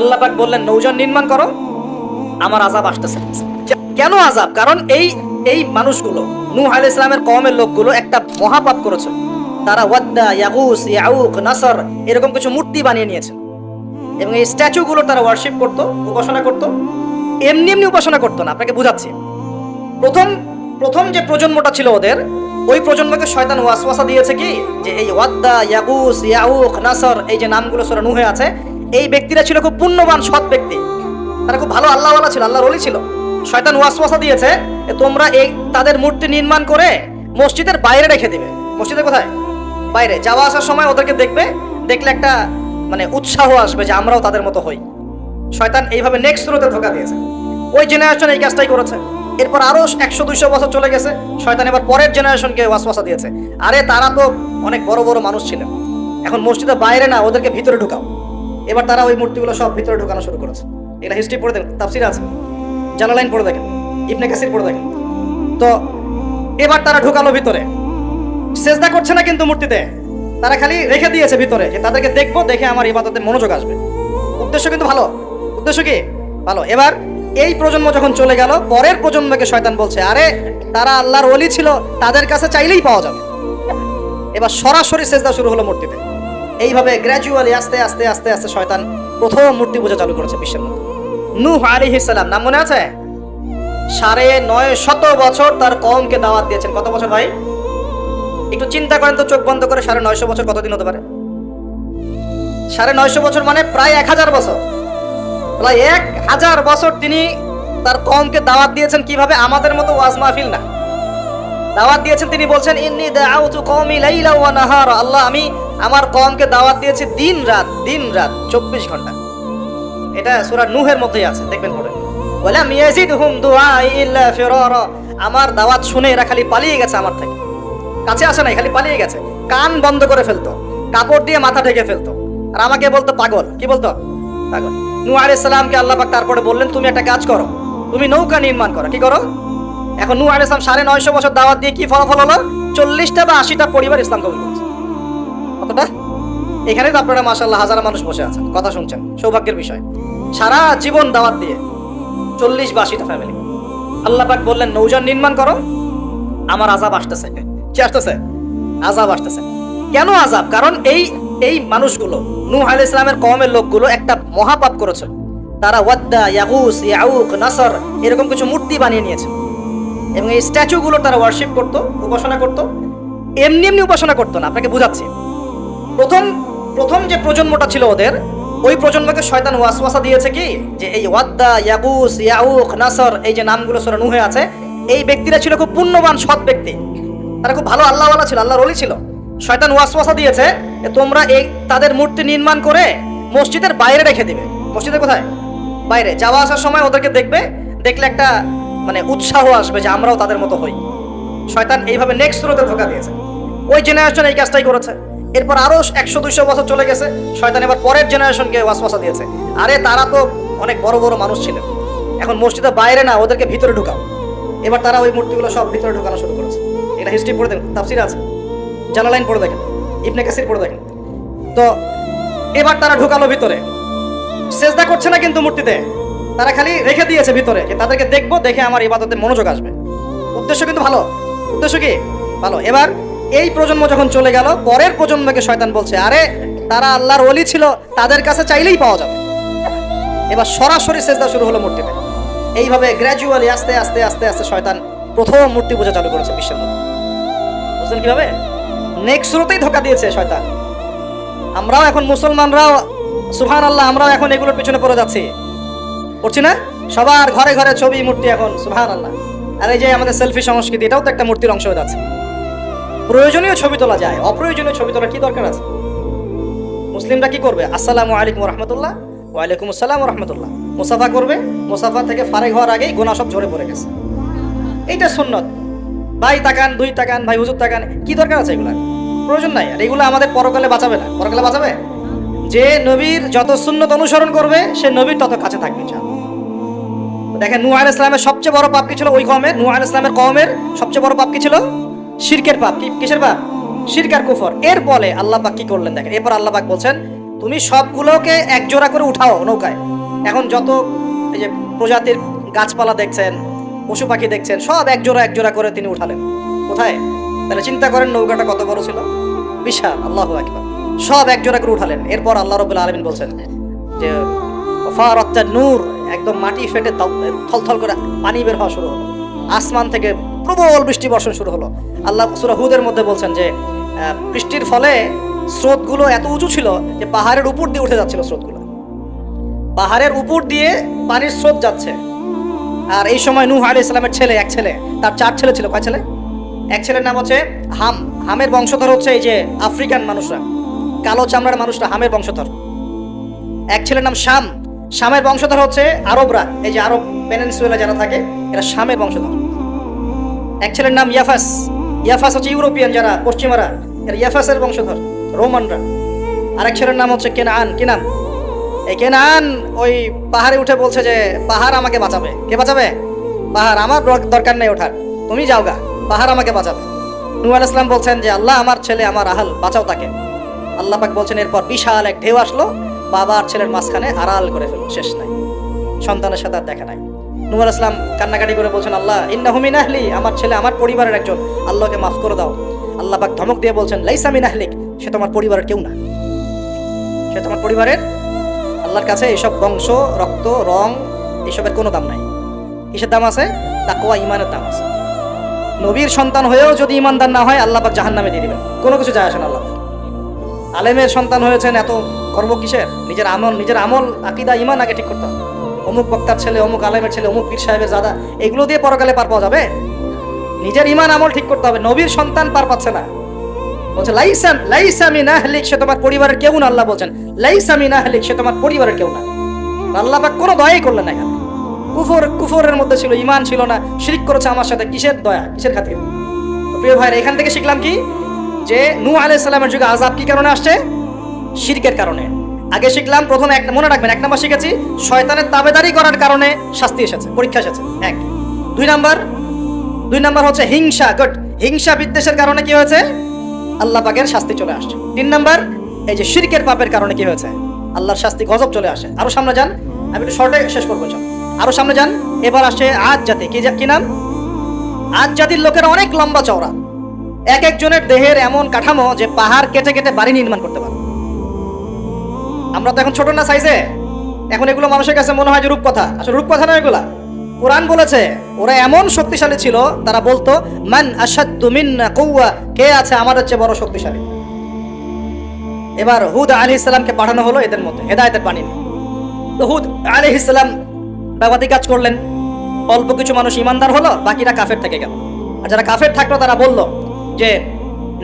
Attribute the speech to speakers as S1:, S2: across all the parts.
S1: আল্লাহ বললেন নৌজন নির্মাণ করো। আমার আজাব আসতেছে। কেন আজাব কারণ এই এই মানুষগুলো, নূহ আলাইহিস ইসলামের কওমের লোকগুলো একটা মহাপাপ করেছে। তারা ওয়াদ্দা, ইয়াগুস, ইয়াউক, নাসর এরকম কিছু মূর্তি বানিয়ে নিয়েছে এবং এই স্ট্যাচুগুলো তারা ওয়ার্শিপ করত, উপাসনা করত। এমনি এমনি উপাসনা করতো না, আপনাকে বুঝাচ্ছি। প্রথম প্রথম যে প্রজন্মটা ছিল ওদের, ওই প্রজন্মকে শয়তান ওয়াসওয়াসা দিয়েছে কি? যে এই ওয়াদ্দা, ইয়াগুস, ইয়াউক, নাসর, এই যে নামগুলো সূরা নুহে আছে এই ব্যক্তিরা ছিল খুব পুণ্যবান, সৎ ব্যক্তি। তারা খুব ভালো আল্লাহওয়ালা ছিল, আল্লাহর ওলি ছিল। শয়তান ওয়াসওয়াসা দিয়েছে তোমরা এই তাদের মূর্তি নির্মাণ করে মসজিদের বাইরে রেখে দিবে। মসজিদের কোথায়? বাইরে। যাওয়া আসার সময় ওদেরকে দেখবে, দেখলে একটা মানে উৎসাহ আসবে যে আমরাও তাদের মতো হই। শয়তান এইভাবে নেক্সট রোতে ধোকা দিয়েছে। ওই জেনারেশন এই কাজটাই করেছে। এরপর আরও একশো, দুইশো বছর চলে গেছে। শয়তান এবার পরের জেনারেশনকে ওয়াসওয়াসা দিয়েছে। আরে তারা তো অনেক বড় বড় মানুষ ছিলেন এখন মসজিদের বাইরে না, ওদেরকে ভিতরে ঢুকাও। এবার তারা ওই মূর্তিগুলো সব ভিতরে ঢুকানো শুরু করেছে। এটা হিস্ট্রি পড়ে দেখেন, তাফসির আছে। জালালাইন পড়ে দেখেন, ইবনে কাসির পড়ে দেখেন। তো এবার তারা ঢুকালো ভিতরে। সেজদা করছে না কিন্তু মূর্তিতে। তারা খালি রেখে দিয়েছে ভিতরে যে তাদেরকে দেখব, দেখে আমার ইবাদতে মনোযোগ আসবে। উদ্দেশ্য কিন্তু ভালো। উদ্দেশ্য কি? ভালো। এবার এই প্রজন্ম যখন চলে গেল, পরের প্রজন্মকে শয়তান বলছে, আরে, তারা আল্লাহর ওলি ছিল, তাদের কাছে চাইলেই পাওয়া যাবে। এবার সরাসরি সেজদা শুরু হলো মূর্তিতে। এইভাবে গ্র্যাজুয়ালি আস্তে আস্তে আস্তে আস্তে শয়তান প্রথম মূর্তি পূজা চালু করেছে বিশ্বের মধ্যে। নূহ আলাইহিস সালাম, নাম মনে আছে? সাড়ে নয় শত বছর তার কমকে দাওয়াত দিয়েছেন। কত বছর ভাই? একটু চিন্তা করেন তো, চোখ বন্ধ করে সাড়ে নয়শো বছর কতদিন হতে পারে? সাড়ে নয়শো বছর মানে প্রায় এক হাজার বছর। প্রায় এক হাজার বছর তিনি তার কমকে দাওয়াত দিয়েছেন কীভাবে? আমাদের মতো ওয়াজ মাহফিল না। দাওয়াত দিয়েছেন তিনি বলছেন, ইন্নি দাউতু কওমি লাইলা ওয়া নাহার। আল্লাহ, আমি আমার কমকে দাওয়াত দিয়েছি দিন রাত দিন রাত, চব্বিশ ঘণ্টা। এটা সূরা নূহের মধ্যেই আছে, দেখবেন পড়ে। ওয়ালাম ইয়াজিদহুম দুআই ইল্লা ফিরারা। আমার দাওয়াত শুনে এরা খালি পালিয়ে গেছে আমার থেকে। কাছে আসে নাই, খালি পালিয়ে গেছে। কান বন্ধ করে ফেলতো, কাপড় দিয়ে মাথা ঢেকে ফেলতো। আর আমাকে বলতো, পাগল। কি বলতো? পাগল। নূহ আলাইহিস সালামকে আল্লাহ পাক তারপরে বললেন, তুমি একটা কাজ করো, তুমি নৌকা নির্মাণ করো। কি করো? এখন নূহ আলাইহিস সালাম সাড়ে নয়শো বছর দাওয়াত দিয়ে কি ফলাফল হলো? চল্লিশটা বা আশিটা পরিবার ইসলাম কবুল করেছে। কতটা এখানে তো আপনারা মাসাল্লাহ হাজার মানুষ বসে আছেন, কথা শুনছেন, সৌভাগ্যের বিষয়। সারা জীবন দাওয়াত দিয়ে চল্লিশ বা আশিটা ফ্যামিলি আল্লাহ পাক বললেন, নৌজান নির্মাণ করো, আমার আজাব আসতেছে। কি আসতেছে? আজাব আসতেছে। কেন আজাব কারণ এই এই মানুষগুলো, নূহ আলাইহিস ইসলামের কওমের লোকগুলো একটা মহাপাপ করেছে। তারা ওয়াদ্দা, ইয়াগুস, ইয়াউক, নাসর, এরকম কিছু মূর্তি বানিয়ে নিয়েছে। এবং এই স্ট্যাচুগুলো তারা ওয়ার্শিপ করতো, উপাসনা করতো। এমনি এমনি উপাসনা করতো না, আপনাকে বুঝাচ্ছি। প্রথম প্রথম যে প্রজন্মটা ছিল ওদের, ওই প্রজন্মকে শয়তান ওয়াসওয়াসা দিয়েছে কি? যে এই ওয়াদ্দা, ইয়াগুস ইয়াউক নাসর, এই যে নামগুলো সূরা নুহে আছে, এই ব্যক্তিরা ছিল খুব পুণ্যবান, সৎ ব্যক্তি। তারা খুব ভালো আল্লাহওয়ালা ছিল, আল্লাহর ওলি ছিল। শয়তান ওয়াসওয়াসা দিয়েছে যে তোমরা এই, তাদের মূর্তি নির্মাণ করে মসজিদের বাইরে রেখে দিবে। মসজিদের কোথায়? বাইরে। যাওয়া আসার সময় ওদেরকে দেখবে, দেখলে একটা মানে উৎসাহ আসবে যে আমরাও তাদের মতো হই। শয়তান এইভাবে নেক্সট রোতে ধোকা দিয়েছে। ওই জেনারেশন এই কাজটাই করেছে। এরপর আরও একশো দুইশো বছর চলে গেছে। শয়তান এবার পরের জেনারেশনকে ওয়াসওয়াসা দিয়েছে। আরে তারা তো অনেক বড় বড় মানুষ ছিলেন এখন মসজিদের বাইরে না, ওদেরকে ভিতরে ঢুকাও। এবার তারা ওই মূর্তিগুলো সব ভিতরে ঢুকানো শুরু করেছে। এটা হিস্ট্রি পড়ে দেখেন, তাফসির আছে। জালালাইন পড়ে দেখেন, ইবনে কাসির পড়ে দেখেন। তো এবার তারা ঢুকালো ভিতরে। সেজদা করছে না কিন্তু মূর্তিতে। তারা খালি রেখে দিয়েছে ভিতরে যে তাদেরকে দেখব, দেখে আমার ইবাদতে মনোযোগ আসবে। উদ্দেশ্য কিন্তু ভালো। উদ্দেশ্য কি? ভালো। এবার এই প্রজন্ম যখন চলে গেল, পরের প্রজন্মকে শয়তান বলছে, আরে, তারা আল্লাহর অলি ছিল, তাদের কাছে চাইলেই পাওয়া যাবে। এবার সরাসরি সেজদা শুরু হলো মূর্তিতে। এইভাবে গ্র্যাজুয়ালি আস্তে আস্তে আস্তে আস্তে শয়তান প্রথম মূর্তি পূজা চালু করেছে বিশ্বের মধ্যে। বুঝলেন কীভাবে? নেক্সট শুরুতেই ধোকা দিয়েছে শয়তান। আমরাও এখন মুসলমানরাও সুহান আল্লাহ আমরাও এখন এগুলোর পিছনে পড়ে যাচ্ছি। পড়ছি না? সবার ঘরে ঘরে ছবি, মূর্তি এখন সুহান আল্লাহ আর এই যে আমাদের সেলফি সংস্কৃতি, এটাও তো একটা মূর্তির অংশ হয়ে যাচ্ছে। প্রয়োজনীয় ছবি তোলা যায়, অপ্রয়োজনীয় ছবি তোলার কি দরকার আছে? মুসলিমরা কি করবে? আসসালামু আলাইকুম রহমতুল্লাহ ওয়ালাইকুম আসসালাম রহমতুল্লাহ। মুসাফা করবে, মুসাফা থেকে ফারেক হওয়ার আগেই গোনা সব ঝরে পড়ে গেছে। এইটা সুন্নত। ভাই তাকান, দুই তাকান, ভাই হুজুর তাকান, কি দরকার আছে এগুলা প্রয়োজন নাই। আর এগুলো আমাদের পরকালে বাঁচাবে না। পরকালে বাঁচাবে? যে নবীর যত সুন্নত অনুসরণ করবে, সে নবীর তত কাছে থাকবে। দেখেন আলাইহিস ইসলামের সবচেয়ে বড় পাপ কি ছিল ওই কমের আলাইহিস ইসলামের কমের সবচেয়ে বড় পাপ কি ছিল? শিরকের পাপ কি? কিসের পাপ? শিরক আর কুফর। এর বলে আল্লাহ পাক কি করলেন দেখেন। এরপর আল্লাহ পাক বলছেন, তুমি সবগুলোকে এক জোড়া করে উঠাও নৌকায়। এখন যত এই যে প্রজাতির গাছপালা দেখছেন, পশু পাখি দেখছেন, সব এক জোড়া এক জোড়া করে তিনি উঠালেন। কোথায়? তাহলে চিন্তা করেন নৌকাটা কত বড় ছিল। বিশাল, আল্লাহ একবার সব এক জোড়া করে উঠালেন। এরপর আল্লাহ রবুল্লা আলমিন বলছেন যে ফারাত্তা নূর। একদম মাটি ফেটে থলথল করে পানি বের হওয়া শুরু হলো। আসমান থেকে প্রবল বৃষ্টি বর্ষণ শুরু হলো। আল্লাহ সুরা হুদের মধ্যে বলছেন যে বৃষ্টির ফলে স্রোতগুলো এত উঁচু ছিল যে পাহাড়ের উপর দিয়ে উঠে যাচ্ছিল স্রোতগুলো। পাহাড়ের উপর দিয়ে পানির স্রোত যাচ্ছে। আর এই সময় নূহ আলী ইসলামের ছেলে, এক ছেলে, তার চার ছেলে ছিল। কয় ছেলে? এক ছেলের নাম হচ্ছে হাম। হামের বংশধর হচ্ছে এই যে আফ্রিকান মানুষরা। কালো চামড়ার মানুষরা হামের বংশধর। এক ছেলের নাম শাম। শামের বংশধর হচ্ছে আরবরা। এই যে আরব পেনেন্সুয়েলা যারা থাকে, এরা শামের বংশধর। এক ছেলের নাম ইয়াফাস। ইয়াফাস হচ্ছে ইউরোপিয়ান যারা, পশ্চিমারা। এরা ইয়াফাসের বংশধর, রোমানরা। আরেক ছেলের নাম হচ্ছে কেনান। কি নাম? এই কেনান ওই পাহাড়ে উঠে বলছে যে, পাহাড় আমাকে বাঁচাবে। কে বাঁচাবে? পাহাড় আমার দরকার নেই ওঠার। তুমি যাও গা, পাহাড় আমাকে বাঁচাবে। নূহ আলাইহিস সালাম বলছেন যে, আল্লাহ আমার ছেলে, আমার আহাল, বাঁচাও তাকে। আল্লাহ পাক বলছেন, এরপর বিশাল এক ঢেউ আসলো বাবা আর ছেলের মাঝখানে আড়াল করে ফেলল শেষ নাই। সন্তানের সাথে আর দেখা নাই। নুয়ার ইসলাম কান্নাকাটি করে বলছেন, আল্লাহ ইন্নাহুমি নাহলি আমার ছেলে আমার পরিবারের একজন। আল্লাহকে মাফ করে দাও। আল্লাহ পাক ধমক দিয়ে বলছেন লাইসামি নাহলিক সে তোমার পরিবারের কেউ না। সে তোমার পরিবারের? আল্লাহর কাছে এসব বংশ, রক্ত, রং, এসবের কোনো দাম নাই। কিসের দাম আছে? তাকওয়া ইমানের দাম আছে। নবীর সন্তান হয়েও যদি ইমানদার না হয়, আল্লাহ পাক জাহান্নামে দিয়ে দিবেন। কোনো কিছু যায় আসে না আল্লাহ আলেমের সন্তান হয়েছেন এত গর্ব কিসের? নিজের আমল নিজের আমল, আকিদা ইমান আগে ঠিক করতে হবে। অমুক বক্তার ছেলে, অমুক আলেমের ছেলে, অমুক পীর সাহেবের জাদা এগুলো দিয়ে পরকালে পার পাওয়া যাবে? নিজের ইমান আমল ঠিক করতে হবে, নবীর সন্তান পার পাচ্ছে না। বলছে লাইসাম লাইসামি নাহলিক সে তোমার পরিবারের কেউ না, আল্লাহ বলছেন। লাইসামি নাহলিক সে তোমার পরিবারের কেউ না। আল্লাহ কোনো দয়াই করলেন না কুফর, কুফরের মধ্যে ছিল ইমান ছিল না। শিরিক করেছে আমার সাথে, কিসের দয়া, কিসের খাতির? প্রিয় এখান থেকে শিখলাম কি? যে নূ আলাইহিস যুগে আযাব কি কারণে আসছে? শিরকের কারণে। আগে শিখলাম, প্রথমে এক মনে রাখবেন, এক নাম্বার শিখেছি, শয়তানের তাবেদারি করার কারণে শাস্তি এসেছে, পরীক্ষা এসেছে। এক। দুই নাম্বার দুই নাম্বার হচ্ছে হিংসা, গুড। হিংসা বিদ্বেষের কারণে কি হয়েছে? আল্লাহ পাকের শাস্তি চলে আসছে। তিন নাম্বার, এই যে শিরকের পাপের কারণে কি হয়েছে? আল্লাহর শাস্তি গজব চলে আসে। আরও সামনে যান, আমি একটু শর্টে শেষ করব আরও সামনে যান, এবার আসে আজ জাতি, কি কি নাম? আজ জাতির লোকের অনেক লম্বা চওড়া। এক একজনের দেহের এমন কাঠামো যে পাহাড় কেটে কেটে বাড়ি নির্মাণ করতে পারে আমরা তো এখন ছোট না সাইজে এখন এগুলো মানুষের কাছে মনে হয় যে রূপকথা। আসলে রূপকথা নয় এগুলা। কোরআন বলেছে, ওরা এমন শক্তিশালী ছিল, তারা বলতো, মান আসাদ্দু মিন্না কৌয়া কে আছে আমাদের চেয়ে বড় শক্তিশালী? এবার হুদ আলী ইসলামকে পাঠানো হলো এদের মধ্যে, হেদায়তের নিয়ে। তো হুদ আলী ইসলাম দাওয়াতি কাজ করলেন। অল্প কিছু মানুষ ইমানদার হলো, বাকিরা কাফের থেকে গেল। আর যারা কাফের থাকল, তারা বলল যে,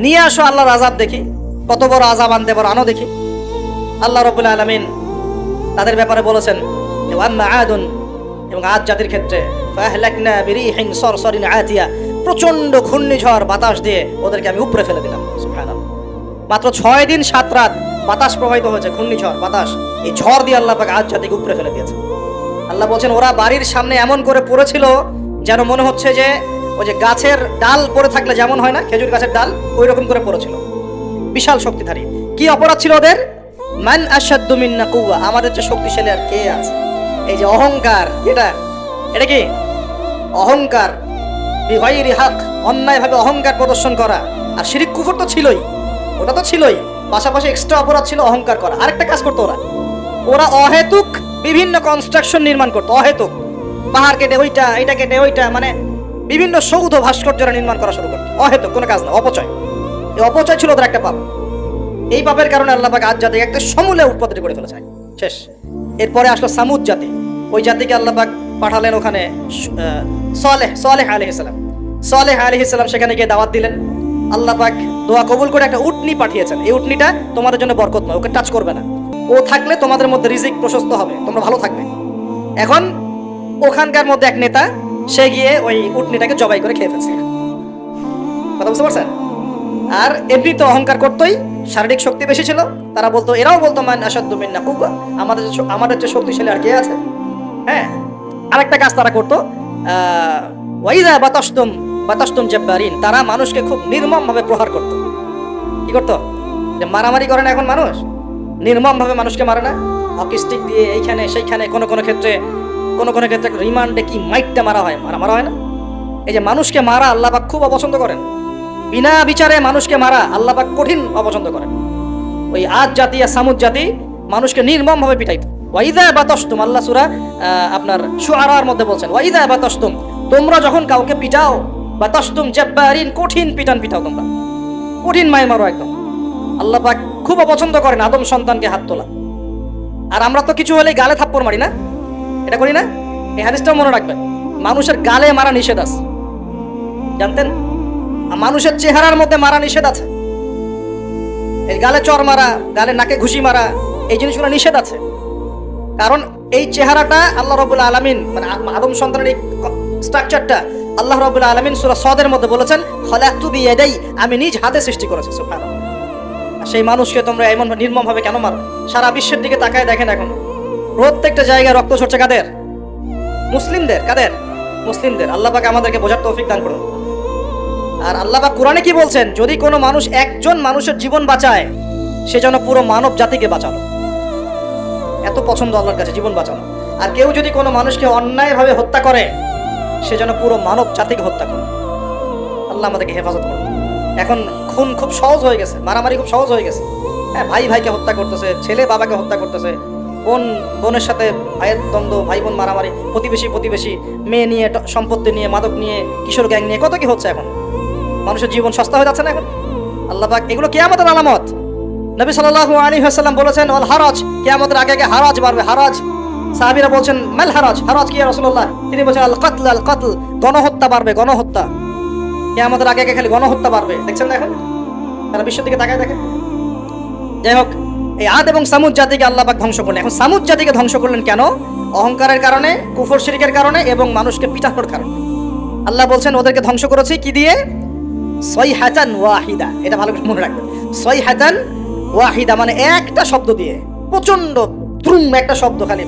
S1: নিয়ে আসো আল্লাহর আজাব দেখি, কত বড় আজাব আনতে পারো আনো দেখি। আল্লাহ রবুল আলমিন তাদের ব্যাপারে বলেছেন আদুন এবং আজ জাতির ক্ষেত্রে, ফাহলাকনা বিরিহিন সরসরিন আতিয়া প্রচণ্ড ঘূর্ণিঝড়, বাতাস দিয়ে ওদেরকে আমি উপরে ফেলে দিলাম। মাত্র ছয় দিন, সাত রাত বাতাস প্রবাহিত হয়েছে, ঘূর্ণিঝড়, বাতাস। এই ঝড় দিয়ে আল্লাহ পাক আজ জাতিকে উপরে ফেলে দিয়েছে। আল্লাহ বলছেন, ওরা বাড়ির সামনে এমন করে পড়েছিল যেন মনে হচ্ছে যে, ওই যে গাছের ডাল পড়ে থাকলে যেমন হয় না, খেজুর গাছের ডাল ওই রকম করে পড়েছিল। বিশাল শক্তিধারী। কি অপরাধ ছিল ওদের? মান আসাদ্দু মিন্না কুওয়া, আমাদের যে শক্তিশালী আর কে আছে? এই যে অহংকার, এটা এটা কি? অহংকার বিগয়রি হক, অন্যায়ভাবে অহংকার প্রদর্শন করা। আর শিরিক কুফর তো ছিলই, ওটা তো ছিলই। পাশাপাশি এক্সট্রা অপরাধ ছিল অহংকার করা। আরেকটা কাজ করতো ওরা। ওরা অহেতুক বিভিন্ন কনস্ট্রাকশন নির্মাণ করতো, অহেতুক। পাহাড় কেটে ওইটা এটা কেটে ওইটা মানে বিভিন্ন সৌধ ভাস্কর্যরা নির্মাণ করা শুরু করতো। অহেতুক, কোনো কাজ না, অপচয়। এই অপচয় ছিল ওদের একটা পাপ। এই পাপের কারণে আল্লাহ পাক আজ জাতিকে একটা সমূলে উৎপাদন করে ফেলেছে শেষ। এরপরে আসলো সামুদ জাতি। ওই জাতিকে আল্লাহ পাক পাঠালেন ওখানে সালেহ সালেহ আলহিসাল্লাম সালেহ আলহিসাল্লাম সেখানে গিয়ে দাওয়াত দিলেন। আল্লাহ পাক দোয়া কবুল করে একটা উটনি পাঠিয়েছেন। এই উটনিটা তোমাদের জন্য বরকত নয়, ওকে টাচ করবে না। ও থাকলে তোমাদের মধ্যে রিজিক প্রশস্ত হবে, তোমরা ভালো থাকবে। এখন ওখানকার মধ্যে এক নেতা, সে গিয়ে ওই উটনিটাকে জবাই করে খেয়ে ফেলছে। কথা বুঝতে পারছেন? আর এমনি তো অহংকার করতোই, শারীরিক শক্তি বেশি ছিল, তারা বলতো, এরাও বলতো, মান আসাদ্দু মিন্না কুবা আমাদের আমাদের যে শক্তিশালী আর কে আছে। হ্যাঁ আরেকটা কাজ তারা করতো ওয়াইদা বাতাসতুম বাতাসতুম জব্বারিন তারা মানুষকে খুব নির্মম ভাবে প্রহার করতো। কি করতো? যে মারামারি করে না এখন মানুষ? নির্মমভাবে মানুষকে মারে না? হকি স্টিক দিয়ে এইখানে সেইখানে কোনো কোনো ক্ষেত্রে, কোনো কোনো ক্ষেত্রে রিমান্ডে কি মাইটটা মারা হয়? মারা মারা হয় না? এই যে মানুষকে মারা আল্লাহ খুব অপছন্দ করেন। বিনা বিচারে মানুষকে মারা আল্লাহ পাক কঠিন অপছন্দ করেন। ওই আজ জাতি আর সামুদ জাতি মানুষকে নির্মমভাবে পিটাইত। ওয়াইদা বাতস্তুম, আল্লাহ সুরা আপনার সুআরার মধ্যে বলছেন ওয়াইদা বাতস্তুম, তোমরা যখন কাউকে পিটাও, বাতস্তুম জব্বারিন, কঠিন পিটান পিটাও তোমরা। কঠিন মায়ের মারো একদম। আল্লাহ পাক খুব অপছন্দ করেন আদম সন্তানকে হাত তোলা। আর আমরা তো কিছু হলেই গালে থাপ্পড় মারি না? এটা করি না? এই হাদিসটাও মনে রাখবেন। মানুষের গালে মারা নিষেধ আছে জানতেন? মানুষের চেহারার মধ্যে মারা নিষেধ আছে। এই গালে চর মারা, গালে নাকে ঘুষি মারা, এই জিনিসগুলো নিষেধ আছে। কারণ এই চেহারাটা আল্লাহ রবুল্লা আলমিন মানে আদম সন্তানের এই স্ট্রাকচারটা আল্লাহ রবুল্লা আলমিন সুরা সদের মধ্যে বলেছেন, খলাক্তু বিয়াদাই আমি নিজ হাতে সৃষ্টি করেছি আর সেই মানুষকে তোমরা এমন নির্মমভাবে কেন মারো? সারা বিশ্বের দিকে তাকায় দেখেন এখন। প্রত্যেকটা জায়গায় রক্ত ঝরছে কাদের? মুসলিমদের কাদের? মুসলিমদের। আল্লাহ পাক আমাদেরকে বোঝার তৌফিক দান করুন। আর আল্লাহ বা কোরআনে কি বলছেন? যদি কোনো মানুষ একজন মানুষের জীবন বাঁচায়, সে যেন পুরো মানব জাতিকে বাঁচালো। এত পছন্দ আল্লাহর কাছে, জীবন বাঁচানো। আর কেউ যদি কোনো মানুষকে অন্যায়ভাবে হত্যা করে, সে যেন পুরো মানব জাতিকে হত্যা করে। আল্লাহ আমাদেরকে হেফাজত করুন। এখন খুন খুব সহজ হয়ে গেছে, মারামারি খুব সহজ হয়ে গেছে। হ্যাঁ ভাই ভাইকে হত্যা করতেছে, ছেলে বাবাকে হত্যা করতেছে, বোন, বোনের সাথে ভাইয়ের দ্বন্দ্ব, ভাই বোন মারামারি, প্রতিবেশী প্রতিবেশী, মেয়ে নিয়ে, সম্পত্তি নিয়ে, মাদক নিয়ে, কিশোর গ্যাং নিয়ে, কত কি হচ্ছে এখন? মানুষের জীবন সস্তা হয়ে যাচ্ছে না এখন। আল্লাহ পাক এগুলো কেয়ামতের আলামত। নবী সাল্লাল্লাহু আলাইহি ওয়াসাল্লাম বলেছেন, ওয়াল হারাজ কিয়ামতের আগে আগে হারাজ বাড়বে, হারাজ। সাহাবীরা বলছেন, মাল হারাজ? হারাজ কি রাসূলুল্লাহ? তিনি বলছেন, আল কতল আল কতল, গণহত্যা বাড়বে, গণহত্যা। কিয়ামতের আগে আগে খালি গণহত্যা বাড়বে, দেখছেন না এখন? তারা বিশ্বের দিকে তাকায় দেখেন। যাই হোক, এই আদ এবং সামুদ জাতিকে আল্লাহ পাক ধ্বংস করলেন। এখন সামুদ জাতিকে ধ্বংস করলেন কেন? অহংকারের কারণে, কুফর, শিরিকের কারণে এবং মানুষকে পিটানোর কারণে। আল্লাহ বলছেন, ওদেরকে ধ্বংস করেছি কি দিয়ে? সই হাতান ওয়াহিদা। এটা ভালো করে মনে রাখবেন। সই হাতান ওয়াহিদা মানে একটা শব্দ দিয়ে প্রচণ্ড দ্রুম একটা শব্দ খালি।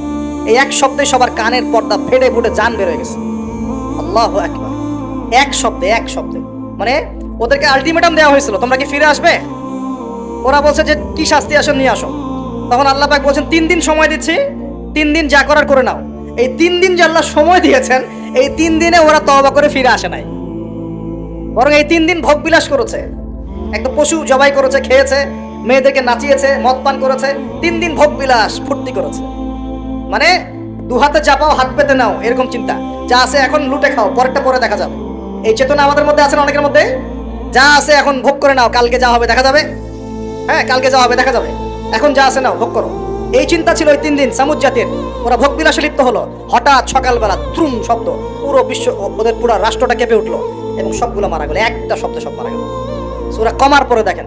S1: এই এক শব্দে সবার কানের পর্দা ফেটে ফুটে জান বের হয়ে গেছে। আল্লাহ একবার এক শব্দে এক শব্দে। মানে ওদেরকে আলটিমেটাম দেওয়া হয়েছিল, তোমরা কি ফিরে আসবে? ওরা বলছে যে, কি শাস্তি আসো নিয়ে আসো। তখন আল্লাহ পাক বলছেন, তিন দিন সময় দিচ্ছি, তিন দিন যা করার করে নাও। এই তিন দিন যে আল্লাহ সময় দিয়েছেন, এই তিন দিনে ওরা তওবা করে ফিরে আসে নাই। বরং এই তিন দিন ভোগ বিলাস করেছে। একটা পশু জবাই করেছে, খেয়েছে, মেয়েদেরকে নাচিয়েছে, মদ পান করেছে, তিন দিন ভোগ বিলাস, ফুর্তি করেছে। মানে দু হাতে চাপাও হাত পেতে নাও, এরকম চিন্তা। যা আছে এখন লুটে খাও, পরেরটা পরে দেখা যাবে। এই চেতনা আমাদের মধ্যে আছে অনেকের মধ্যে? যা আছে এখন ভোগ করে নাও, কালকে যা হবে দেখা যাবে? হ্যাঁ কালকে যা হবে দেখা যাবে। এখন যা আছে নাও, ভোগ করো। এই চিন্তা ছিল ওই তিন দিন, সামুদ জাতির। ওরা ভোগ বিলাসে লিপ্ত হলো। হঠাৎ সকালবেলা ত্রুম শব্দ। পুরো বিশ্ব ওদের পুরো রাষ্ট্রটা কেঁপে উঠল। এবং সবগুলো মারা গেল, একটা শব্দ সব মারা গেল। সুরা কমার পরে দেখেন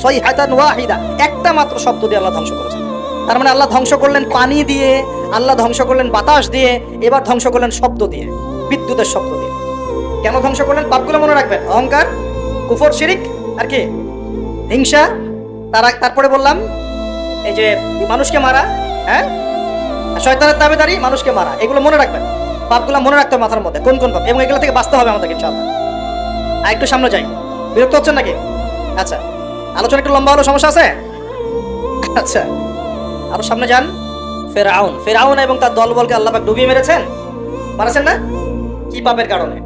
S1: সই হাতান ওয়াহিদা, একটা মাত্র শব্দ দিয়ে আল্লাহ ধ্বংস করেছেন। তার মানে আল্লাহ ধ্বংস করলেন পানি দিয়ে, আল্লাহ ধ্বংস করলেন বাতাস দিয়ে, এবার ধ্বংস করলেন শব্দ দিয়ে, বিদ্যুতের শব্দ দিয়ে। কেন ধ্বংস করলেন? পাপগুলো মনে রাখবেন। অহংকার, কুফর, শিরিক, আর কি? হিংসা, তারা তারপরে বললাম, এই যে মানুষকে মারা হ্যাঁ? শয়তানের দাবিদারি, মানুষকে মারা, এগুলো মনে রাখবেন। পাপগুলো মনে রাখতে হবে মাথার মধ্যে। কোন কোন পাপ? এবং এগুলো থেকে বাঁচতে হবে আমাদেরকে, ইনশাআল্লাহ। আর একটু সামনে যাই। বিরক্ত হচ্ছেন নাকি? আচ্ছা। আলোচনা একটু লম্বা হলো, সমস্যা আছে? আচ্ছা। আরও সামনে যান। ফেরাউন। ফেরাউন এবং তার দলবলকে আল্লাহ পাক ডুবিয়ে মেরেছেন? মারেছেন না? কি পাপের কারণে?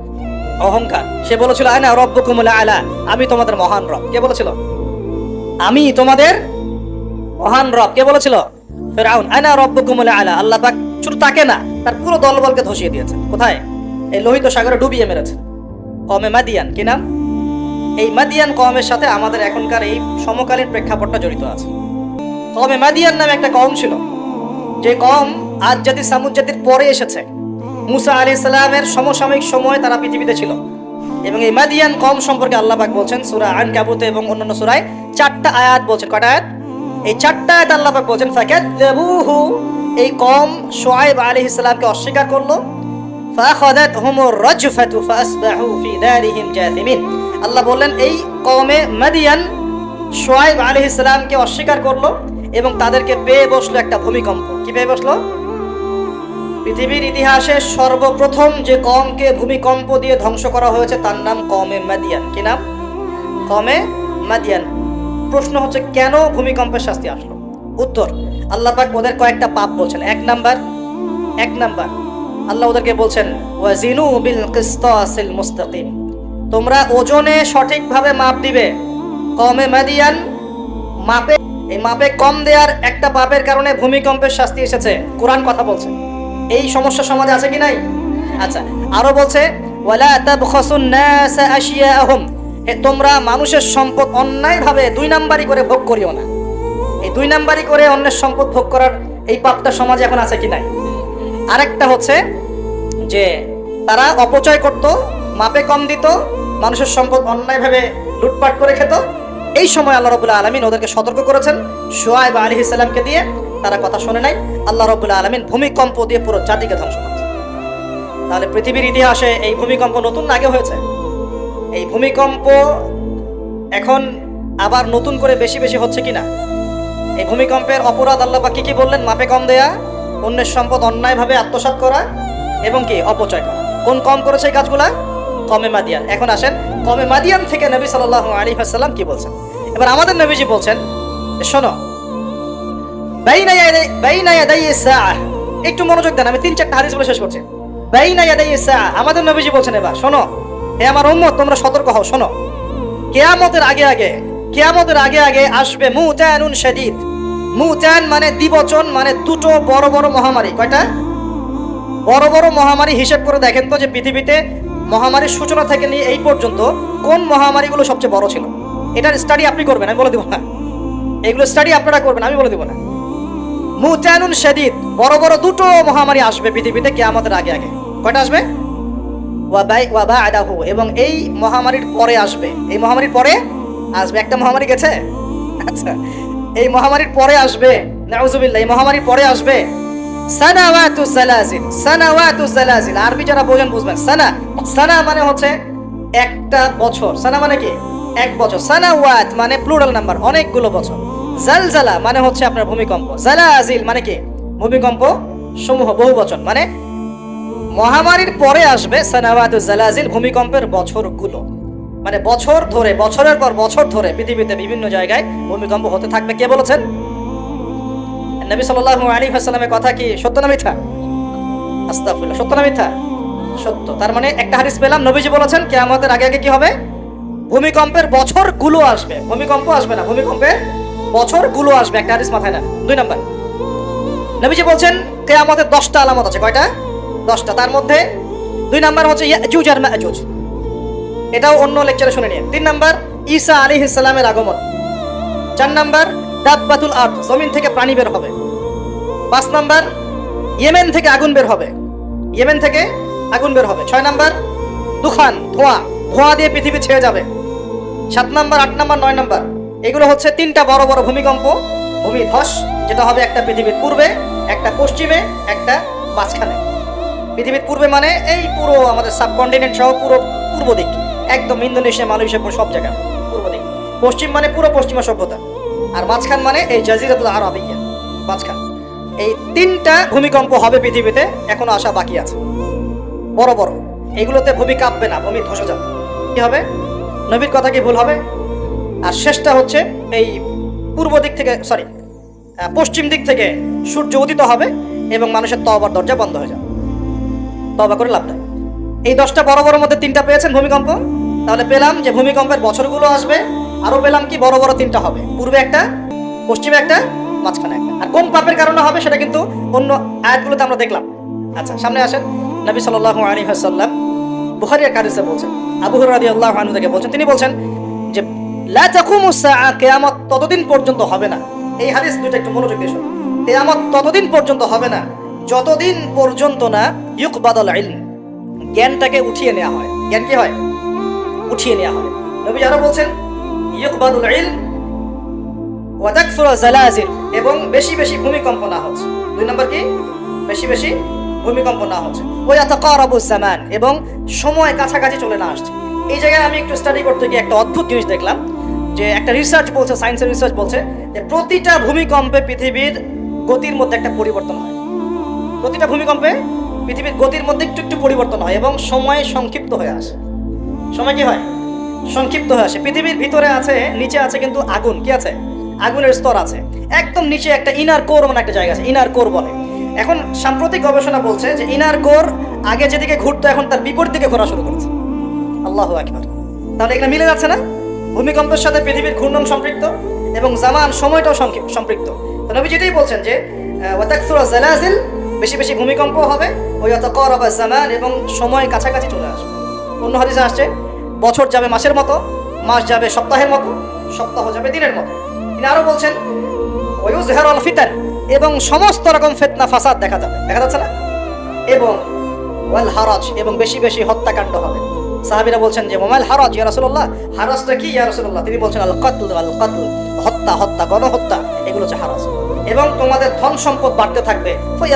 S1: অহংকার। সে বলেছিল আয়না রব্বকুমুল আলা আমি তোমাদের মহান রব। কে বলেছিল? আমি তোমাদের মহান রব। কে বলেছিল? ফেরাউন। আয়না রব্বকুমুল আলা আল্লাহ পাক শুধু তাকে না, তার পুরো দলবলকে ধসিয়ে দিয়েছেন কোথায়? এই লোহিত সাগরে ডুবিয়ে মেরেছে। কমে মাদিয়ান, কি নাম? এই মাদিয়ান কমের সাথে আমাদের এখনকার এই সমকালীন প্রেক্ষাপটটা জড়িত আছে। কমে মাদিয়ান নামে একটা কম ছিল। যে কম আজ জাতি সামুদ জাতির পরে এসেছে। মুসা আলী ইসলামের সমসাময়িক সময় তারা পৃথিবীতে ছিল। এবং এই মাদিয়ান কম সম্পর্কে আল্লাহ পাক বলছেন, সূরা আন কাবুতে এবং অন্যান্য সুরায় চারটা আয়াত বলছেন কয়টা আয়াত? এই চারটা আয়াত আল্লাহ পাক বলছেন, ফাকাযযাবুহু এই কম সোয়াইব আলী ইসলামকে অস্বীকার করল। আল্লাহ বললেন, এই কমে মাদিয়ান সোয়াইব আলী ইসলামকে অস্বীকার করল এবং তাদেরকে পেয়ে বসল একটা ভূমিকম্প। কি পেয়ে বসল? পৃথিবীর ইতিহাসে সর্বপ্রথম যে কমকে ভূমিকম্প দিয়ে ধ্বংস করা হয়েছে তার নাম কমে মাদিয়ান। কি নাম? কমে মাদিয়ান। প্রশ্ন হচ্ছে, কেন ভূমিকম্পের শাস্তি আসলো? উত্তর। আল্লাহ পাক ওদের কয়েকটা পাপ বলছেন। এক নাম্বার এক নাম্বার। আল্লাহ ওদেরকে বলছেন, ওয়াজিনু বিল কিসতাসিল মুস্তাকিম। তোমরা ওজনে সঠিকভাবে মাপ দিবে। কমে মাদিয়ান, মাপে, এই মাপে কম দেওয়ার একটা পাপের কারণে ভূমিকম্পের শাস্তি এসেছে। কোরআন কথা বলছে। এই সমস্যা সমাজে আছে কি নাই? আচ্ছা আরও বলছে, ওয়ালা তাবখাসুন নাস আশিয়াহুম। হে, তোমরা মানুষের সম্পদ অন্যায়ভাবে দুই নাম্বারই করে ভোগ করিও না। এই দুই নাম্বারই করে অন্যের সম্পদ ভোগ করার এই পাপটা সমাজে এখন আছে কি নাই? আরেকটা হচ্ছে যে তারা অপচয় করত, মাপে কম দিত, মানুষের সম্পদ অন্যায়ভাবে লুটপাট করে খেত। এই সময় আল্লাহ রবুল্লাহ আলমিন ওদেরকে সতর্ক করেছেন। সোয়াইব আলী ইসলামকে দিয়ে তারা কথা শোনে নাই। আল্লাহ রবুল্লাহ আলমিন ভূমিকম্প দিয়ে পুরো জাতিকে ধ্বংস করেছে। তাহলে পৃথিবীর ইতিহাসে এই ভূমিকম্প নতুন আগে হয়েছে? এই ভূমিকম্প এখন আবার নতুন করে বেশি বেশি হচ্ছে কিনা? এই ভূমিকম্পের অপরাধ আল্লাহ কি কি বললেন? মাপে কম দেয়া, অন্যের সম্পদ অন্যায়ভাবে আত্মসাৎ করা এবং কি? অপচয় করা। কোন কম করেছে এই কাজগুলা? কমে মাদিয়ান। এখন আসেন, কমে মাদিয়ান থেকে নবী সাল্লাল্লাহু আলাইহি ওয়াসাল্লাম কি বলছেন? এবার আমাদের নবীজি বলছেন শোনো একটু মনোযোগ দেন, আমি তিন চারটা হাদিস বলে শেষ করছি। আমাদের নবীজি বলছেন এবার, শোনো, হে আমার উম্মত, তোমরা সতর্ক হও, শোনো। কেয়ামতের আগে আগে কেয়ামতের আগে আগে আসবে মুতানুন শাদীদ। মুতান মানে দ্বিবচন মানে দুটো বড় বড় মহামারী। কয়টা? বড় বড় মহামারী হিসেব করে দেখেন তো যে পৃথিবীতে মহামারীর সূচনা থেকে নিয়ে এই পর্যন্ত কোন মহামারীগুলো সবচেয়ে বড় ছিল? এটার স্টাডি আপনি করবেন, আমি বলে দিব না। এগুলো স্টাডি আপনারা করবেন, আমি বলে দিব না। মুতানুন শাদীদ, বড় বড় দুটো মহামারী আসবে পৃথিবীতে কেয়ামতের আগে আগে। কয়টা আসবে? ওয়াবাই ওয়াবা আদাহু এবং এই মহামারীর পরে আসবে। এই মহামারীর পরে আসবে? একটা মহামারী গেছে? আচ্ছা এই মহামারীর পরে আসবে, নাউজুবিল্লাহ, এই মহামারীর পরে আসবে। সানাওয়াতু সালাজিল সানাওয়াতু সালাজিল। আরবি যারা বোঝেন বুঝবেন, সানা সানা মানে হচ্ছে একটা বছর। সানা মানে কি? এক বছর। সানাওয়াত মানে প্লুরাল নাম্বার অনেকগুলো বছর। জালজালা মানে হচ্ছে আপনার ভূমিকম্প। জালাজিল মানে কি? ভূমিকম্প সমূহ, বহু বচন মানে মহামারীর পরে আসবে সানাওয়াতু জালাজিল, ভূমিকম্পের বছরগুলো। মানে বছর ধরে, বছরের পর বছর ধরে পৃথিবীতে বিভিন্ন জায়গায় ভূমিকম্প হতে থাকবে। কে বলেছেন? নবী সাল্লাল্লাহু আলাইহি ওয়াসাল্লামের কথা কি সত্য না মিথ্যা? আস্তাগফিরুল্লাহ। সত্য না মিথ্যা? সত্য। তার মানে একটা হাদিস পেলাম, নবীজি বলেছেন কে আমাদের আগে আগে কি হবে? ভূমিকম্পের বছরগুলো আসবে। ভূমিকম্প আসবে না, ভূমিকম্পের বছরগুলো আসবে, একটা হাদিস মাথায় না দুই নম্বর। নবীজি বলছেন কে আমাদের দশটা আলামত আছে। কয়টা? দশটা। তার মধ্যে দুই নাম্বার হচ্ছে ইয়াজুজ আর এটাও অন্য লেকচারে শুনে নিন তিন নাম্বার, ঈসা আলী ইসলামের আগমন। চার নাম্বার দাব্বাতুল আর্থ জমিন থেকে প্রাণী বের হবে। পাঁচ নাম্বার, ইয়েমেন থেকে আগুন বের হবে। ইয়েমেন থেকে আগুন বের হবে। ছয় নাম্বার দুখান ধোঁয়া। ধোঁয়া দিয়ে পৃথিবী ছেয়ে যাবে। সাত নাম্বার, আট নাম্বার, নয় নাম্বার। এগুলো হচ্ছে তিনটা বড় বড় ভূমিকম্প, ভূমিধস, যেটা হবে একটা পৃথিবীর পূর্বে, একটা পশ্চিমে, একটা মাঝখানে। পৃথিবীর পূর্বে মানে এই পুরো আমাদের সাবকন্টিনেন্ট সহ পুরো পূর্ব দিক। একদম ইন্দোনেশিয়া মালয়েশিয়া সব জায়গা, পূর্ব দিক। পশ্চিম মানে পুরো পশ্চিমা সভ্যতা। আর মাঝখান মানে এই জাজিরাতুল আরবিয়া মাঝখান। এই তিনটা ভূমিকম্প হবে পৃথিবীতে, এখনও আসা বাকি আছে। বড় বড়। এগুলোতে ভূমি কাঁপবে না, ভূমি ধসে যাবে। কি হবে? নবীর কথা কি ভুল হবে? আর শেষটা হচ্ছে এই পূর্ব দিক থেকে সরি পশ্চিম দিক থেকে সূর্য উদিত হবে এবং মানুষের তবার দরজা বন্ধ হয়ে যাবে। তবা করে লাভ নাই। এই দশটা বড় বড় মধ্যে তিনটা পেয়েছেন ভূমিকম্প? তাহলে পেলাম যে ভূমিকম্পের বছরগুলো আসবে। আরও পেলাম কি বড় বড় তিনটা হবে। পূর্বে একটা, পশ্চিমে একটা, মাঝখানে একটা। আর কোন পাপের কারণে হবে সেটা কিন্তু অন্য আয়াতগুলোতে আমরা দেখলাম। আচ্ছা সামনে আসেন। নবী সাল্লাল্লাহু আলাইহি ওয়াসাল্লাম বুখারী এক হাদিসে বলছেন, আবু হুরায়রা রাদিয়াল্লাহু আনহু থেকে বলছেন, তিনি বলছেন যে কিয়ামত ততদিন পর্যন্ত হবে না। এই হাদিস দুটো একটু মনোযোগ দিয়ে কিয়ামত ততদিন পর্যন্ত হবে না, যতদিন পর্যন্ত না ইউকবাদাল ইলম। জ্ঞানটাকে উঠিয়ে নেওয়া হয়। জ্ঞান কি হয়? উঠিয়ে নেওয়া হয়। নবী আরও বলছেন, ইউকবাদুল ইলম ওয়া তাকসুরা জালাজিল এবং বেশি বেশি ভূমিকম্প না হচ্ছে। দুই নম্বর কি? বেশি বেশি ভূমিকম্প না হচ্ছে। ওয়া ইয়াতাকারাবু জামান এবং সময় কাছাকাছি চলে না আসছে। এই জায়গায় আমি একটু স্টাডি করতে গিয়ে একটা অদ্ভুত জিনিস দেখলাম, যে একটা রিসার্চ বলছে সায়েন্সের রিসার্চ বলছে যে প্রতিটা ভূমিকম্পে পৃথিবীর গতির মধ্যে একটা পরিবর্তন হয়। প্রতিটা ভূমিকম্পে পৃথিবীর গতির মধ্যে একটু একটু পরিবর্তন হয় এবং সময় সংক্ষিপ্ত হয়ে আসে। সময় কি হয়? সংক্ষিপ্ত হয়ে আসে। পৃথিবীর ভিতরে আছে, নিচে আছে কিন্তু আগুন। কি আছে? আগুনের স্তর আছে। একদম নিচে একটা ইনার কোর মানে একটা জায়গা আছে ইনার কোর বলে। এখন সাম্প্রতিক গবেষণা বলছে যে ইনার কোর আগে যেদিকে ঘুরতো, এখন তার বিপরীত দিকে ঘোরা শুরু করেছে। আল্লাহ একবার তাহলে এখানে মিলে যাচ্ছে না? ভূমিকম্পের সাথে পৃথিবীর ঘূর্ণন সম্পৃক্ত এবং জামান সময়টাও সম্পৃক্ত তো নবী যেটাই বলছেন যে ওয়াতাকসুরা জালাজিল বেশি বেশি ভূমিকম্প হবে, ওই অত কর হবে জামান এবং সময় কাছাকাছি চলে আসবে। অন্য হাদিসে আসছে, বছর যাবে মাসের মতো, মাস যাবে সপ্তাহের মতো, সপ্তাহ যাবে দিনের মতো। তিনি আরও বলছেন ওয়ুজহার আল ফিতান এবং সমস্ত রকম ফেতনা, ফাসাদ দেখা যাবে। দেখা যাচ্ছে না? এবং ওয়াল হারাজ এবং বেশি বেশি হত্যাকাণ্ড হবে। সাহাবীরা বলছেন যে মোমাইল হারাজ, ইয়া রাসূলুল্লাহ। হারাজটা কি? ইয়া তিনি বলছেন আল কাতল আল কাতল হত্যা হত্যা, গণহত্যা, এগুলো হচ্ছে হারাজ। এবং তোমাদের ধন সম্পদ বাড়তে থাকবে।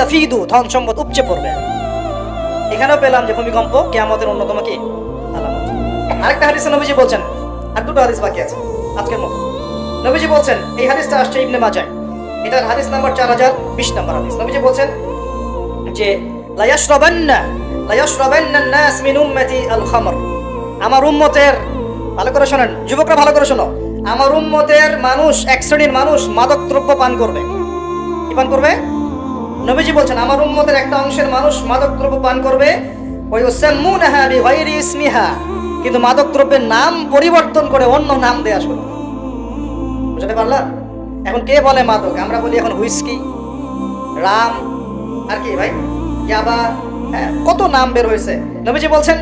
S1: ফিদু ধন সম্পদ উপচে পড়বে। এখানেও পেলাম যে, ভূমিকম্প কেয়ামতের অন্যতম কি? আলামত। আরেকটা হাদিসে নবীজি বলছেন, আর দুটো হাদিস বাকি আছে, আজকের মতো। নবীজি বলছেন, এই হাদিসটা আসছে ইবনে মাজায় এটার হাদিস নাম্বার চার হাজার বিশ নম্বর হাদিস। নবীজি বলছেন যে লায়াশরাবান্না আমার উম্মতের, ভালো করে শোনেন, যুবকরা ভালো করে শোনো। আমার উম্মতের মানুষ, এক শ্রেণির মানুষ মাদক দ্রব্য পান করবে। কি পান করবে? নবীজি বলছেন, আমার উম্মতের একটা অংশের মানুষ মাদক দ্রব্য পান করবে। ওই ইসমিহা। কিন্তু মাদক দ্রব্যের নাম পরিবর্তন করে অন্য নাম দেয়া শুরু। বুঝতে পারলাম? এখন কে বলে মাদক? আমরা বলি এখন হুইস্কি, রাম, আর কি ভাই? ইয়াবা কত নাম বের হয়েছে? নবীজি বলছেন,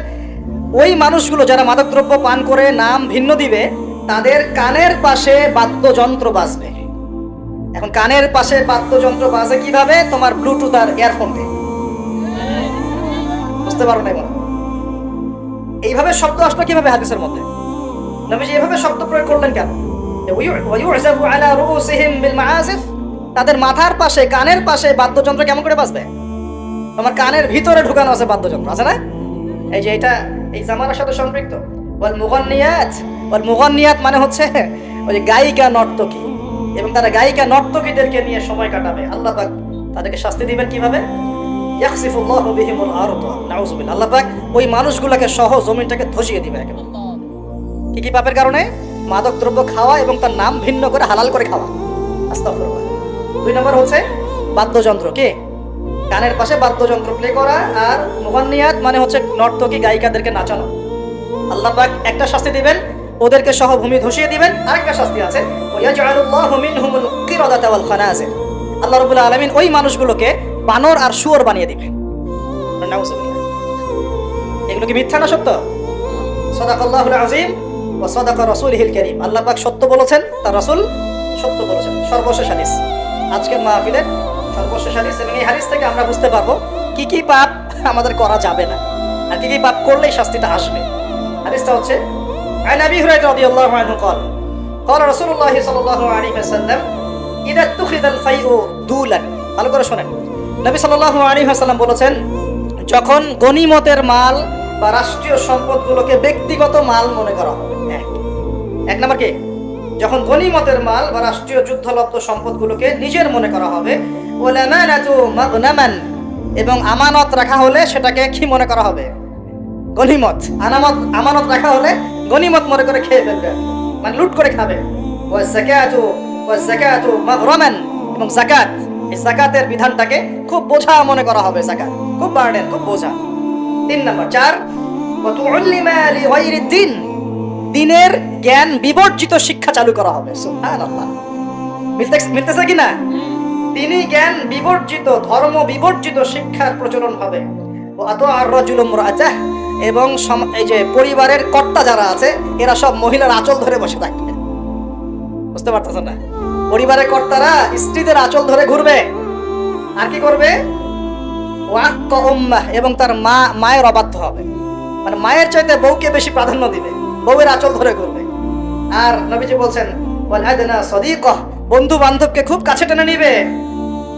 S1: ওই মানুষগুলো যারা মাদকদ্রব্য পান করে, নাম ভিন্ন দিবে, তাদের কানের পাশে বাদ্যযন্ত্র বাজবে। এখন কানের পাশে বাদ্যযন্ত্র বাজে কীভাবে? তোমার ব্লুটুথ আর ইয়ারফোন দিয়ে। বুঝতে পারো না এইভাবে শব্দ আসলো কীভাবে হাদিসের মধ্যে? নবীজি এভাবে শব্দ প্রয়োগ করলেন কেন? তাদের মাথার পাশে, কানের পাশে বাদ্যযন্ত্র কেমন করে বাজবে? তোমার কানের ভিতরে ঢুকানো আছে বাদ্যযন্ত্র, আছে না? এই যে এটা, এই জামানার সাথে সম্পৃক্ত। ওয়াল মুগান্নিয়াত ওয়াল মুগান্নিয়াত মানে হচ্ছে ওই যে গায়িকা নর্তকী। এবং তারা গায়িকা নর্তকীদেরকে নিয়ে সময় কাটাবে। আল্লাহ পাক তাদেরকে শাস্তি দিবেন কীভাবে? ইয়াকসিফুল্লাহু বিহিমুল আরদ নাউজুবিল্লাহ আল্লাহ পাক ওই মানুষগুলোকে সহ জমিনটাকে ধসিয়ে দিবে একেবারে। কি কি পাপের কারণে? মাদক দ্রব্য খাওয়া এবং তার নাম ভিন্ন করে হালাল করে খাওয়া। আস্তাগফিরুল্লাহ। দুই নম্বর হচ্ছে বাদ্যযন্ত্র, কে? কানের পাশে বাদ্যযন্ত্র প্লে করা আর মুগান্নিয়াত মানে হচ্ছে নর্তকী গায়িকাদেরকে নাচানো। আল্লাহ পাক একটা শাস্তি দিবেন, ওদেরকে সহ ভূমি ধসিয়ে দিবেন। আরেকটা শাস্তি আছে আল্লাহ রাব্বুল আলামিন ওই মানুষগুলোকে বানর আর শুয়োর বানিয়ে দিবেন। এগুলো কি মিথ্যা না সত্য? সদাকাল্লাহুল আজিম ও সদাকা রাসূলিহিল কারীম। আল্লাহ পাক সত্য বলেছেন, তার রসুল সত্য বলেছেন। সর্বশেষ হাদিস। আজকের মাহফিলের সর্বশেষ হাদিস এবং এই হাদিস থেকে আমরা বুঝতে পারবো কি কি পাপ আমাদের করা যাবে না আর কি কি পাপ করলেই শাস্তিটা আসবে হাদিসটা হচ্ছে عن ابي هريره رضي الله عنه قال قال رسول الله صلى الله عليه وسلم اذا اتخذ الفيء دولا ভালো করে শোনেন নবী সাল্লাল্লাহু আলাইহি ওয়াসাল্লাম বলেছেন যখন গনিমতের মাল বা রাষ্ট্রীয় সম্পদগুলোকে ব্যক্তিগত মাল মনে করা হবে এক এক নম্বর কি যখন গনিমতের মাল বা রাষ্ট্রীয় যুদ্ধলব্ধ সম্পদগুলোকে নিজের মনে করা হবে ওলামানাতু মাগনামান এবং আমানত রাখা হলে সেটাকে কি মনে করা হবে? গনিমত। আনামত, আমানত রাখা হলে গনিমত মনে করে খেয়ে ফেলবে। মানে লুট করে খাবে। এবং যাকাত, এই যাকাতের বিধানটাকে খুব বোঝা মনে করা হবে যাকাত। খুব বার্ডেন খুব বোঝা। তিন নম্বর, চার দিন দিনের জ্ঞান বিবর্জিত শিক্ষা চালু করা হবে। মিলতেছে মিলতেছে তিনি জ্ঞান বিবর্জিত, ধর্ম বিবর্জিত, শিক্ষার প্রচলন হবে। আত আর রজুল মুরাজাহ এবং এই যে পরিবারের কর্তা যারা আছে, এরা সব মহিলার আঁচল ধরে বসে থাকবে। বুঝতে পারতেছেন না? পরিবারের কর্তারা স্ত্রীদের আঁচল ধরে ঘুরবে। আর কি করবে? এবং তার মা, মায়ের অবাধ্য হবে। মানে মায়ের চাইতে বউকে বেশি প্রাধান্য দিবে। বউয়ের আঁচল ধরে ঘুরবে। আর নবীজি বলছেন, ওয়াল আদনা সদিকহ বন্ধু বান্ধবকে খুব কাছে টেনে নিবে।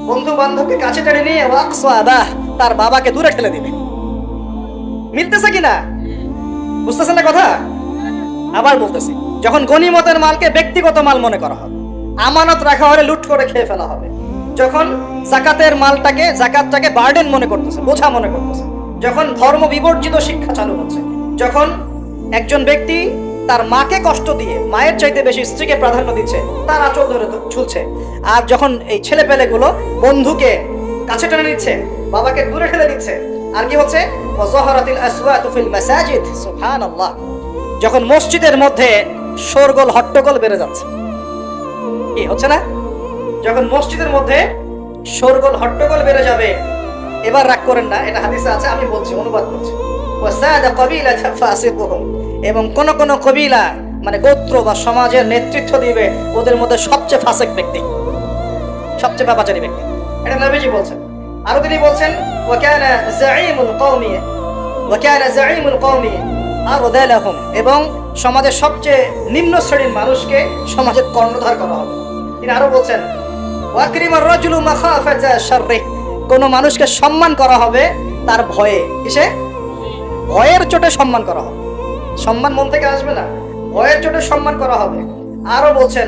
S1: বন্ধু বান্ধবকে কাছে টেনে নিয়ে ওয়াকস আবাহ তার বাবাকে দূরে ঠেলে দিবে। মিলতেছে কিনা? বুঝতেছেন না কথা? আবার বলতেছি, যখন গনিমতের মালকে ব্যক্তিগত মাল মনে করা হবে, আমানত রাখা হলে লুট করে খেয়ে ফেলা হবে। যখন জাকাতের মালটাকে, জাকাতটাকে বার্ডেন মনে করতেছে, বোঝা মনে করতেছে, যখন ধর্ম বিবর্জিত শিক্ষা চালু হচ্ছে, যখন একজন ব্যক্তি তার মাকে কষ্ট দিয়ে, মায়ের চাইতে বেশি স্ত্রীকে প্রাধান্য দিচ্ছে, তার আঁচল ধরে ঝুলছে। আর যখন এই ছেলে পেলেগুলো বন্ধুকে কাছে টেনে নিচ্ছে, বাবাকে দূরে ঠেলে দিচ্ছে, আর কি হচ্ছে? ওয়াজাহারাতিল আসওয়াতু মাসাজিদ, সুবহানাল্লাহ। যখন মসজিদের মধ্যে শোরগোল, হট্টগোল বেড়ে যাচ্ছে, কি হচ্ছে না? যখন মসজিদের মধ্যে শোরগোল, হট্টগোল বেড়ে যাবে, এবার রাগ করেন না, এটা হাদিসে আছে, আমি বলছি, অনুবাদ করছি। ওয়াসাদা কবিলা ফাসিকুহুম। এবং কোন কোন কবিলা মানে গোত্র বা সমাজের নেতৃত্ব দিবে ওদের মধ্যে সবচেয়ে ফাসেক ব্যক্তি। সবচেয়ে পাপাচারী ব্যক্তি। এটা নবীজি বলছেন। আরও তিনি বলছেন জাঈমুল কওমি আরদালাহুম এবং সমাজের সবচেয়ে নিম্ন শ্রেণির মানুষকে সমাজের কর্ণধার করা হবে। তিনি আরও বলছেন ওয়াকরিমার রাজুলু মাখাফাতা কোন মানুষকে সম্মান করা হবে তার ভয়ে। কিসে? ভয়ের চোটে সম্মান করা হবে। সম্মান মন থেকে আসবে না। ভয়ের চোটে সম্মান করা হবে। আরও বলছেন,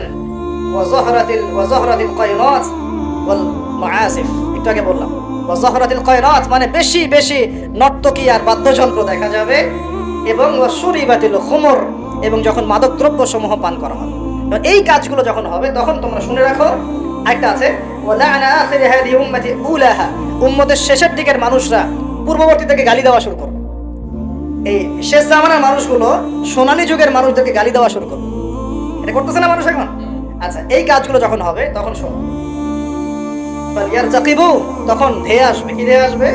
S1: ওয়াজহরাতিল ওয়াজহরাতিল কায়নাত ওয়াল মাআসিফ। একটু আগে বললাম, ওয়াজহরাতিল কায়নাত মানে বেশি বেশি নর্তকী আর বাদ্যযন্ত্র দেখা যাবে এবং ওয়াসুরিবাতিল খুমর এবং যখন মাদকদ্রব্য সমূহ পান করা হবে। এই কাজগুলো যখন হবে, তখন তোমরা শুনে রাখো। একটা আছে উম্মতের শেষের দিকের মানুষরা পূর্ববর্তী থেকে গালি দেওয়া শুরু করবে। এই শেষ জামানার মানুষগুলো সোনালী যুগের মানুষদেরকে গালি দেওয়া শুরু করবে এটা করতেছে না মানুষ এখন? আচ্ছা এই কাজগুলো যখন হবে, তখন শোনো। ইয়ার জাকিবু তখন ধেয়ে আসবে। কি ধেয়ে আসবে?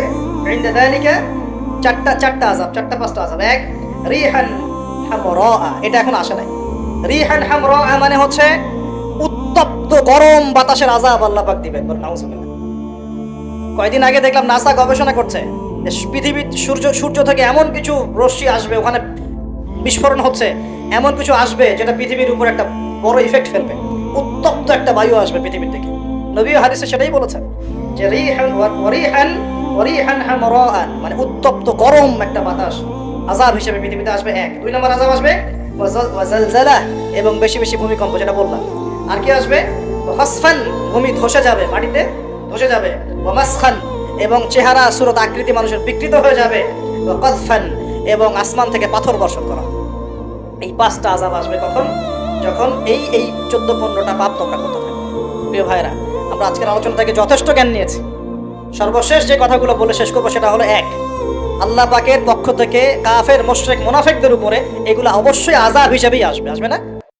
S1: চারটা চারটা আযাব, চারটা, পাঁচটা আযাব। এক, রিহান হামরা এটা এখন আসে নাই। রিহান হামরা মানে হচ্ছে উত্তপ্ত গরম বাতাসের আযাব আল্লাহ পাক বল, নাউজুবিল্লাহ। কয়দিন আগে দেখলাম নাসা গবেষণা করছে পৃথিবীর সূর্য সূর্য থেকে এমন কিছু রশ্মি আসবে, ওখানে বিস্ফোরণ হচ্ছে, এমন কিছু আসবে যেটা পৃথিবীর উপর একটা বড় ইফেক্ট ফেলবে। উত্তপ্ত একটা বায়ু আসবে পৃথিবীর থেকে নবী হাদিসে সেটাই বলেছেন, যে মানে উত্তপ্ত গরম একটা বাতাস আযাব হিসেবে পৃথিবীতে আসবে এক। দুই নম্বর আযাব আসবে এবং বেশি বেশি ভূমিকম্প যেটা বললাম। আর কি আসবে? ভূমি ধসে যাবে মাটিতে, ধসে যাবে। এবং চেহারা সুরত আকৃতি মানুষের বিকৃত হয়ে যাবে। ওয়াকাদফান এবং আসমান থেকে পাথর বর্ষণ করা। এই পাঁচটা আজাব আসবে কখন? যখন এই এই চোদ্দ পনেরোটা পাপ তোমরা করতে থাকবে। প্রিয় ভাইরা আমরা আজকের আলোচনা থেকে যথেষ্ট জ্ঞান নিয়েছি। সর্বশেষ যে কথাগুলো বলে শেষ করব সেটা হলো এক, আল্লাহ পাকের পক্ষ থেকে কাফের, মোশরেক, মোনাফেকদের উপরে এগুলো অবশ্যই আজাব হিসেবেই আসবে। আসবে না?